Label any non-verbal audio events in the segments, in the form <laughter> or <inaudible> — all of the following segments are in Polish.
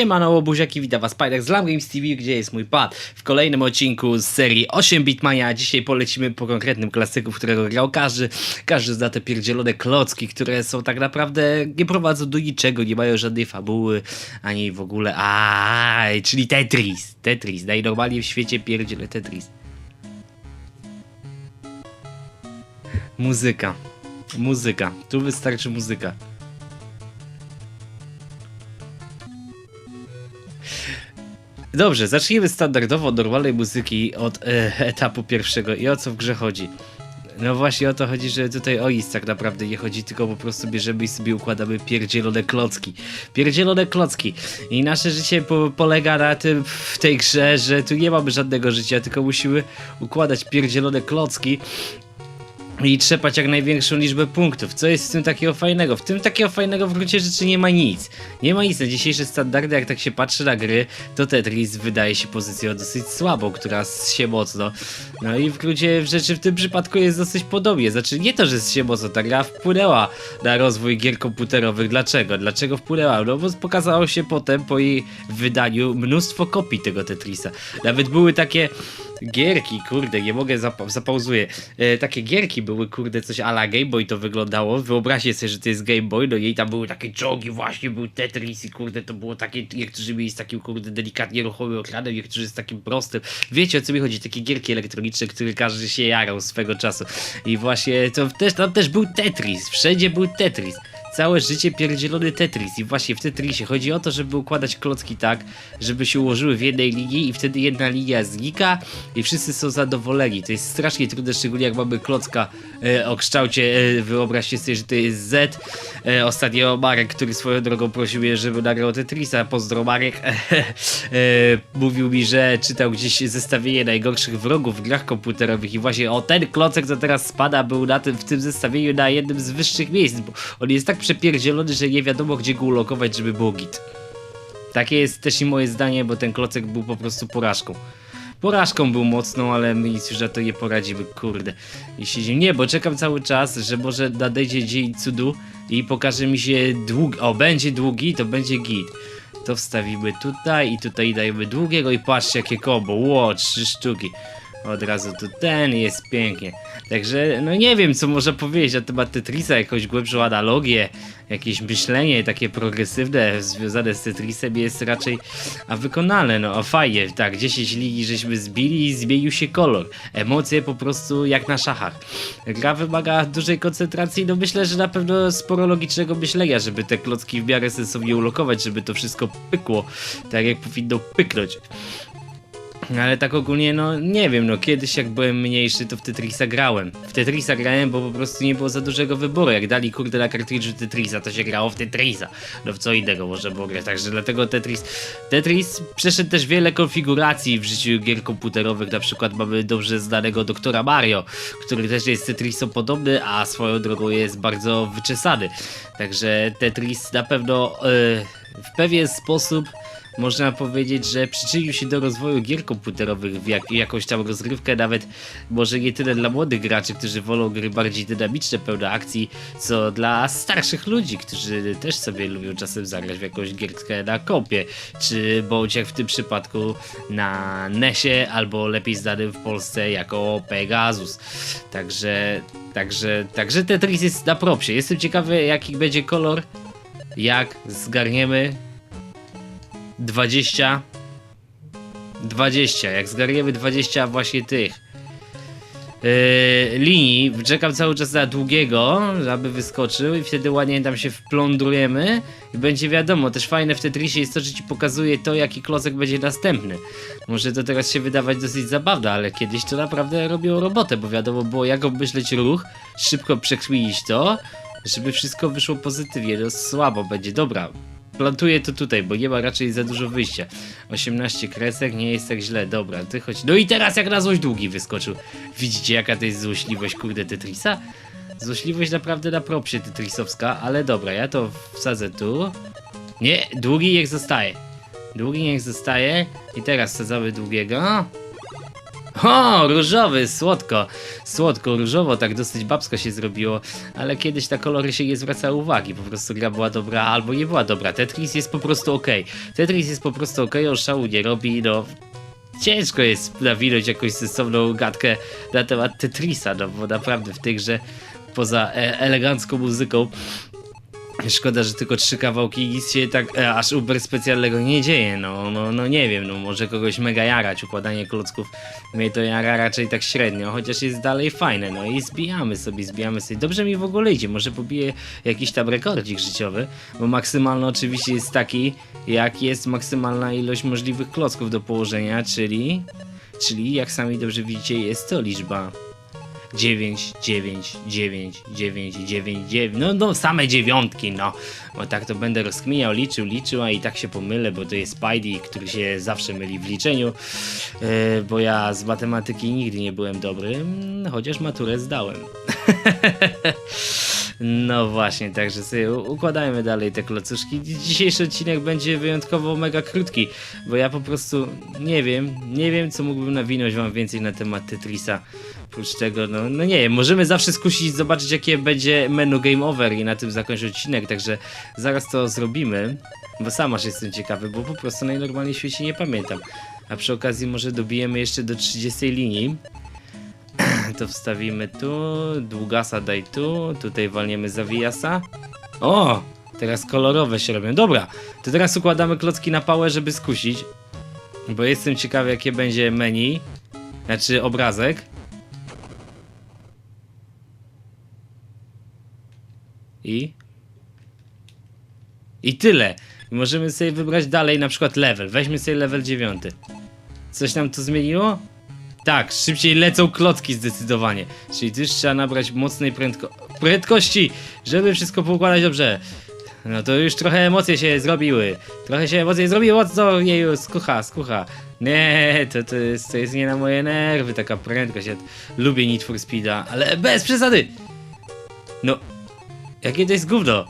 Siemano łobuziaki, witam was Spider z Lam Games TV, gdzie jest mój pad w kolejnym odcinku z serii 8 Bitmania. Dzisiaj polecimy po konkretnym klasyku, w którego grał każdy. Każdy zna te pierdzielone klocki, które są tak naprawdę, nie prowadzą do niczego, nie mają żadnej fabuły, ani w ogóle, aaa, czyli Tetris, Tetris, najnormalniej w świecie pierdziele Tetris. Muzyka, muzyka, tu wystarczy muzyka. Dobrze, zacznijmy standardowo od normalnej muzyki od e, etapu pierwszego. I o co w grze chodzi? No właśnie o to chodzi, że tutaj o nic tak naprawdę nie chodzi, tylko po prostu bierzemy i sobie układamy pierdzielone klocki. Pierdzielone klocki. I nasze życie po, polega na tym w tej grze, że tu nie mamy żadnego życia, tylko musimy układać pierdzielone klocki i trzepać jak największą liczbę punktów. Co jest w tym takiego fajnego? W tym takiego fajnego w gruncie rzeczy nie ma nic. Nie ma nic. Na dzisiejsze standardy, jak tak się patrzy na gry, to Tetris wydaje się pozycją dosyć słabą, która się mocno. No i w gruncie rzeczy w tym przypadku jest dosyć podobnie. Znaczy nie to, że się mocno ta gra wpłynęła na rozwój gier komputerowych. Dlaczego? Dlaczego wpłynęła? No bo pokazało się potem po jej wydaniu mnóstwo kopii tego Tetrisa. Nawet były takie gierki, kurde, nie mogę, zapa zapauzuję. E, takie gierki były, kurde, coś ala Game Boy to wyglądało. Wyobraźcie sobie, że to jest Game Boy, no i tam były takie czołgi, właśnie był Tetris i kurde, to było takie, niektórzy mieli z takim, kurde, delikatnie ruchomym ekranem, niektórzy z takim prostym. Wiecie o co mi chodzi, takie gierki elektroniczne, które każdy się jarał swego czasu. I właśnie to też, tam też był Tetris, wszędzie był Tetris całe życie pierdzielony Tetris i właśnie w Tetrisie chodzi o to, żeby układać klocki tak, żeby się ułożyły w jednej linii i wtedy jedna linia znika i wszyscy są zadowoleni. To jest strasznie trudne, szczególnie jak mamy klocka e, o kształcie, e, wyobraźcie sobie, że to jest Z. E, ostatnio Marek, który swoją drogą prosił mnie, żeby nagrał Tetrisa, pozdro Marek, <laughs> e, mówił mi, że czytał gdzieś zestawienie najgorszych wrogów w grach komputerowych i właśnie o ten klocek, co teraz spada, był na tym, w tym zestawieniu na jednym z wyższych miejsc, bo on jest tak przepierdzielony, że nie wiadomo gdzie go ulokować, żeby było git. Takie jest też i moje zdanie, bo ten klocek był po prostu porażką. Porażką był mocną, ale my nic już na to nie poradzimy, kurde. I. Nie, bo czekam cały czas, że może nadejdzie dzień cudu i pokaże mi się długi. O, będzie długi, to będzie git. To wstawimy tutaj i tutaj dajemy długiego i patrzcie jakie kombo. Ło, trzy sztuki. Od razu tu ten jest pięknie. Także no nie wiem co można powiedzieć na temat Tetrisa, jakąś głębszą analogię, jakieś myślenie takie progresywne związane z Tetrisem jest raczej a wykonalne, no a fajnie, tak, 10 ligi żeśmy zbili i zmienił się kolor. Emocje po prostu jak na szachach. Gra wymaga dużej koncentracji, no myślę, że na pewno sporo logicznego myślenia, żeby te klocki w miarę sensownie ulokować, żeby to wszystko pykło, tak jak powinno pyknąć. Ale tak ogólnie, no nie wiem, no kiedyś jak byłem mniejszy, to w Tetrisa grałem. W Tetrisa grałem, bo po prostu nie było za dużego wyboru. Jak dali kurde na kartridżu Tetrisa, to się grało w Tetrisa. No w co innego może było grać, także dlatego Tetris... Tetris przeszedł też wiele konfiguracji w życiu gier komputerowych, na przykład mamy dobrze znanego doktora Mario, który też jest Tetrisom podobny, a swoją drogą jest bardzo wyczesany. Także Tetris na pewno yy, w pewien sposób można powiedzieć, że przyczynił się do rozwoju gier komputerowych w jak, jakąś tam rozgrywkę, nawet może nie tyle dla młodych graczy, którzy wolą gry bardziej dynamiczne, pełne akcji, co dla starszych ludzi, którzy też sobie lubią czasem zagrać w jakąś gierkę na kopie, czy bądź jak w tym przypadku na NESie, albo lepiej znanym w Polsce jako Pegasus. Także, także, także Tetris jest na propsie. Jestem ciekawy jaki będzie kolor, jak zgarniemy 20 20, jak zgarniemy 20 właśnie tych yy, linii, czekam cały czas na długiego, aby wyskoczył i wtedy ładnie tam się wplądrujemy i będzie wiadomo, też fajne w Tetrisie jest to, że ci pokazuje to, jaki klocek będzie następny. Może to teraz się wydawać dosyć zabawne, ale kiedyś to naprawdę robiło robotę, bo wiadomo było jak obmyśleć ruch, szybko przekminić to, żeby wszystko wyszło pozytywnie, no słabo będzie, dobra, plantuję to tutaj, bo nie ma raczej za dużo wyjścia. 18 kresek, nie jest tak źle, dobra, ty chodź. No i teraz jak na złość długi wyskoczył. Widzicie jaka to jest złośliwość, kurde, Tetrisa? Złośliwość naprawdę na propsie tetrisowska, ale dobra, ja to wsadzę tu. Nie, długi niech zostaje. Długi niech zostaje. I teraz wsadzamy długiego. O, różowy, słodko, słodko, różowo, tak dosyć babsko się zrobiło, ale kiedyś na kolory się nie zwracało uwagi, po prostu gra była dobra albo nie była dobra. Tetris jest po prostu ok. Tetris jest po prostu ok, on szału nie robi, no ciężko jest nawinąć jakąś sensowną gadkę na temat Tetrisa, no bo naprawdę w tej grze poza e elegancką muzyką Szkoda, że tylko trzy kawałki i nic się tak e, aż uber specjalnego nie dzieje, no, no, no nie wiem, no może kogoś mega jarać, układanie klocków mnie to jara raczej tak średnio, chociaż jest dalej fajne, no i zbijamy sobie, zbijamy sobie, dobrze mi w ogóle idzie, może pobiję jakiś tam rekordzik życiowy, bo maksymalny oczywiście jest taki, jak jest maksymalna ilość możliwych klocków do położenia, czyli, czyli jak sami dobrze widzicie jest to liczba 9, 9, 9, 9, 9, 9, no, no same dziewiątki, no. Bo tak to będę rozkminiał, liczył, liczył, a i tak się pomylę, bo to jest Spidey, który się zawsze myli w liczeniu, yy, bo ja z matematyki nigdy nie byłem dobry, chociaż maturę zdałem. <laughs> No właśnie, także sobie układajmy dalej te klocuszki. Dzi- Dzisiejszy odcinek będzie wyjątkowo mega krótki, bo ja po prostu nie wiem, nie wiem co mógłbym nawinąć wam więcej na temat Tetrisa. Oprócz tego, no, no nie wiem, możemy zawsze skusić zobaczyć jakie będzie menu game over i na tym zakończyć odcinek, także zaraz to zrobimy, bo sam aż jestem ciekawy, bo po prostu najnormalniej w świecie nie pamiętam. A przy okazji może dobijemy jeszcze do 30 linii. To wstawimy tu, długasa daj tu, tutaj walniemy zawijasa. O! Teraz kolorowe się robią. Dobra, to teraz układamy klocki na pałę, żeby skusić. Bo jestem ciekawy, jakie będzie menu. Znaczy obrazek. I? I tyle. Możemy sobie wybrać dalej na przykład level. Weźmy sobie level 9. Coś nam to zmieniło? Tak, szybciej lecą klocki zdecydowanie. Czyli już trzeba nabrać mocnej prędko prędkości, żeby wszystko poukładać dobrze. No to już trochę emocje się zrobiły. Trochę się emocje zrobiło, co jeju, skucha, skucha. Nie, to, to, jest, to jest nie na moje nerwy, taka prędkość. Ja lubię Need for Speeda, ale bez przesady! No, jakie to jest gówno?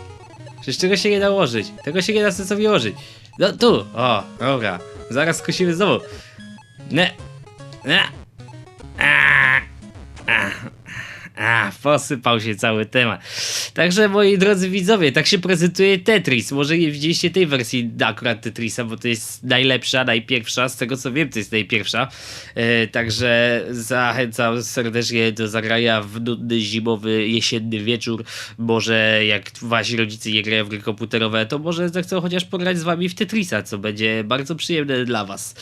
Przecież tego się nie da ułożyć. Tego się nie da sensownie ułożyć. No tu, o, dobra. Zaraz skusimy znowu. Nie, nie. A, a, posypał się cały temat. Także moi drodzy widzowie, tak się prezentuje Tetris. Może nie widzieliście tej wersji akurat Tetrisa, bo to jest najlepsza, najpierwsza, z tego co wiem to jest najpierwsza. E, także zachęcam serdecznie do zagrania w nudny, zimowy, jesienny wieczór. Może jak wasi rodzice nie grają w gry komputerowe, to może zechcą chociaż pograć z wami w Tetrisa, co będzie bardzo przyjemne dla was.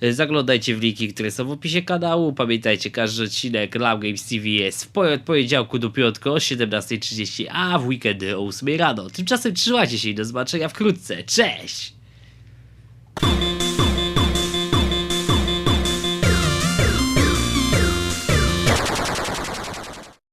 E, Zaglądajcie w linki, które są w opisie kanału. Pamiętajcie, każdy odcinek Lab Games TV jest w poniedziałku do piątku o 17.30, a w weekendy o 8 rano. Tymczasem trzymajcie się i do zobaczenia wkrótce. Cześć!